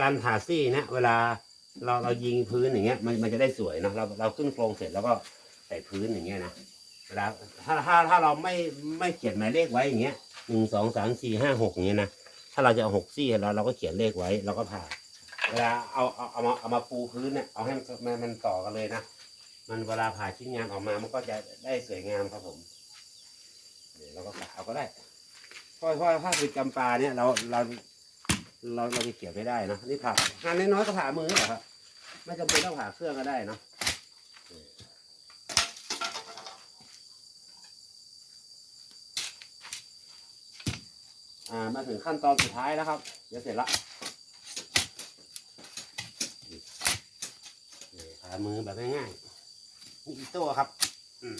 การผ่าซี่นะเวลาเราเรายิงพื้นอย่างเงี้ย มันมันจะได้สวยเนอะเราเราขึ้นโครงเสร็จแล้วก็ใส่พื้นอย่างเงี้ยนะเวลาถ้าถ้าถ้าเราไม่ไม่เขียนหมายเลขไว้อย่างเงี้ยหนึ่งสองสามสี่ห้าหกอย่างเงี้ยนะถ้าเราจะเอาหกซี่เราเราก็เขียนเลขไว้เราก็ผ่า เวลาเอาเอาเอามาเอามาปูพื้นเนี่ยเอาให้มันมันต่อกันเลยนะมันเวลาผ่าชิ้นงานออกมามันก็จะได้สวยงามครับผมเดี๋ยวเราก็ผ่าเอาก็ได้เพราะเพราะถ้าคือจำปาเนี่ยเราเรา เราเราจะเกี่ยวไม่ได้นะนี่ผ่างานน้อยๆก็ผ่ามือเหรอครับไม่จำเป็นต้องผ่าเครื่องก็ได้นะอ่ามาถึงขั้นตอนสุดท้ายแล้วครับ เดี๋ยวเสร็จละผ่ามือแบบง่ายๆนี่อีโต้ครับ อืม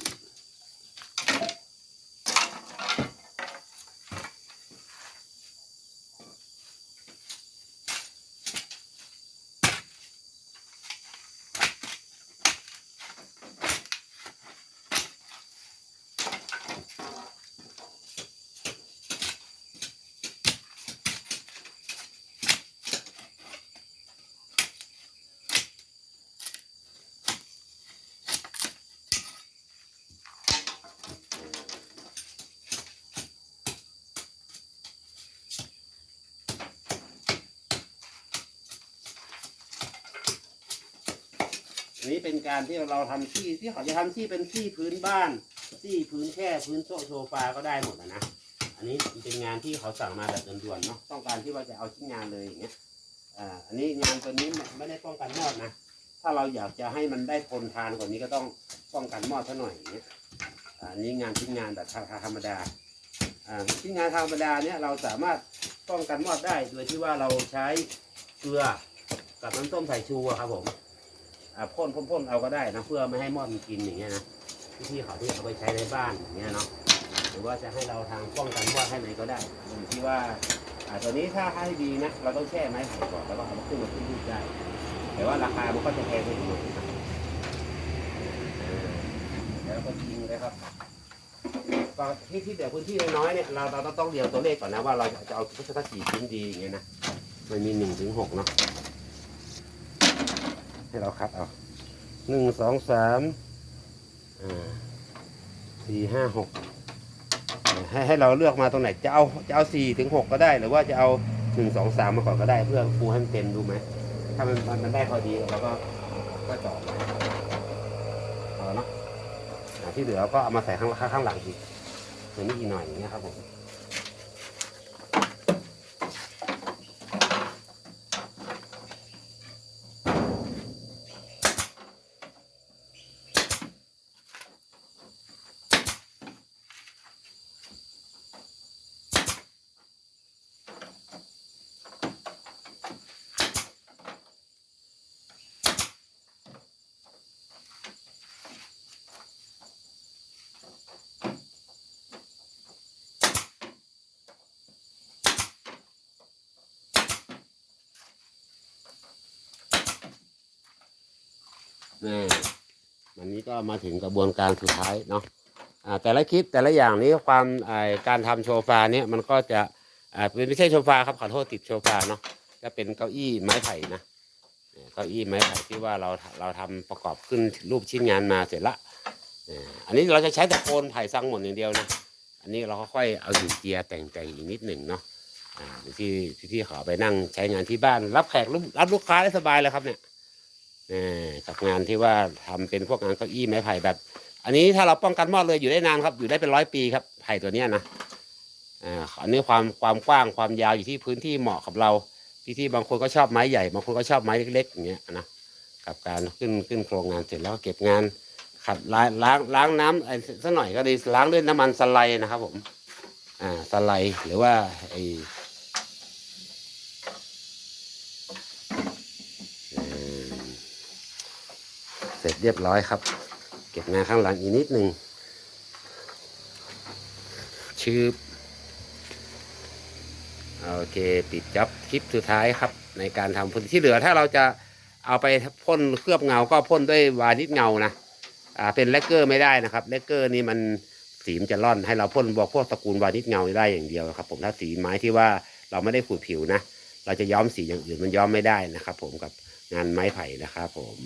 อันนี้เป็นการที่เราทำที่ที่เขาจะทำที่เป็นที่พื้นบ้าน ที่พื้นแค่พื้นโต๊ะโซฟาก็ได้หมดนะนะ อันนี้เป็นงานที่เขาสั่งมาแบบด่วนๆเนาะ ต้องการที่ว่าจะเอาชิ้นงานเลยอย่างเงี้ย อ่า อันนี้งานตัวนี้ไม่ได้ป้องกันมอดนะ ถ้าเราอยากจะให้มันได้ทนทานกว่านี้ก็ต้องป้องกันมอดซะหน่อยอย่างเงี้ย อันนี้งานชิ้นงานแบบธรรมดา อ่า ชิ้นงานธรรมดาเนี่ยเราสามารถป้องกันมอดได้โดยที่ว่าเราใช้เกลือกับน้ำส้มสายชูครับผม อ่าพ่นพ่นพ่นเอาก็ได้นะเพื่อไม่ให้มอดมันกินอย่างเงี้ยนะที่เขาที่เอาไปใช้ในบ้านอย่างเงี้ยเนาะหรือว่าจะให้เราทางป้องกันมอดให้ไหนก็ได้อยู่ที่ว่าอ่าตัวนี้ถ้าให้ดีนะเราต้องแช่ไม้ไผ่ก่อนแล้วก็เอามาขึ้นมาขึ้นรูปได้ แต่ว่าราคามันก็จะแพงไปหน่อยนะอ่แล้วก็ยิงเลยครับก็ที่ที่เดี๋ยวพื้นที่น้อยเนี่ยเราเราต้องเรียงตัวเลขก่อนนะว่าเราจะเอาพุทธศักดิ์ชิ้นดีอย่างเงี้ยนะมันมีหนึ่งถึงหกเนาะ ให้เราคัดเอาหนึ่งสองสามสี่ห้าหกให้ให้เราเลือกมาตรงไหนจะเอาจะเอาสี่ถึงหกก็ได้ หรือว่าจะเอาหนึ่งสองสามมาก่อนก็ได้ เพื่อปูให้มันเต็มดูไหมถ้ามันมันมันได้พอดีเราก็ก็จอดเลยเอเนาะที่เหลือก็เอามาใส่ข้างข้างหลังอีกตัวนี้อีกหน่อยอย่างเงี้ยครับผม นี่วันนี้ก็มาถึงกระบวนการสุดท้ายเนาะอ่าแต่ละคลิปแต่ละอย่างนี้ความอ่าการทำโชฟาเนี่ยมันก็จะอ่าเป็นไม่ใช่โชฟาครับขอโทษติดโชฟาเนาะก็เป็นเก้าอี้ไม้ไผ่นะเก้าอี้ไม้ไผ่ที่ว่าเราเราทำประกอบขึ้นรูปชิ้นงานมาเสร็จละเนี่ยอันนี้เราจะใช้แต่โคนไผ่ซังหมดอย่างเดียวนะอันนี้เราก็ค่อยเอาหินเจียแต่งแต่งอีกนิดหนึ่งเนาะอ่าที่ที่ที่ขอไปนั่งใช้งานที่บ้าน รับแขกรับลูกค้าได้สบายเลยครับเนี่ย กับงานที่ว่าทำเป็นพวกงานเก้าอี้ไม้ไผ่แบบ อันนี้ถ้าเราป้องกันมอดเลยอยู่ได้นานครับ อยู่ได้เป็นร้อยปีครับไผ่ตัวเนี้ยนะอ่าอันนี้ความความกว้างความยาวอยู่ที่พื้นที่เหมาะกับเราที่ที่บางคนก็ชอบไม้ใหญ่บางคนก็ชอบไม้เล็กๆอย่างเงี้ยนะกับการขึ้นขึ้นโครงงานเสร็จแล้วก็เก็บงานขัดล้างล้างล้างน้ำไอ้สักหน่อยก็ดีล้างด้วยน้ำมันสไลด์นะครับผมอ่าสไลด์หรือว่าไอ เสร็จเรียบร้อยครับ เก็บงานข้างหลังอีกนิดหนึ่งชืบโอเค ปิดจ็อบคลิปสุดท้ายครับ ในการทำพื้นที่เหลือถ้าเราจะเอาไปพ่นเคลือบเงาก็พ่นด้วยวานิชเงานะอ่าเป็นแลกเกอร์ไม่ได้นะครับแลกเกอร์นี่มันสีมนจะร่อนให้เราพ่นบอกพวกตระกูลวานิชเงาได้อย่างเดียวครับ ผมถ้าสีไม้ที่ว่าเราไม่ได้ขูดผิวนะ เราจะย้อมสีอย่างอื่นมันย้อมไม่ได้นะครับ ผมกับงานไม้ไผ่นะครับผม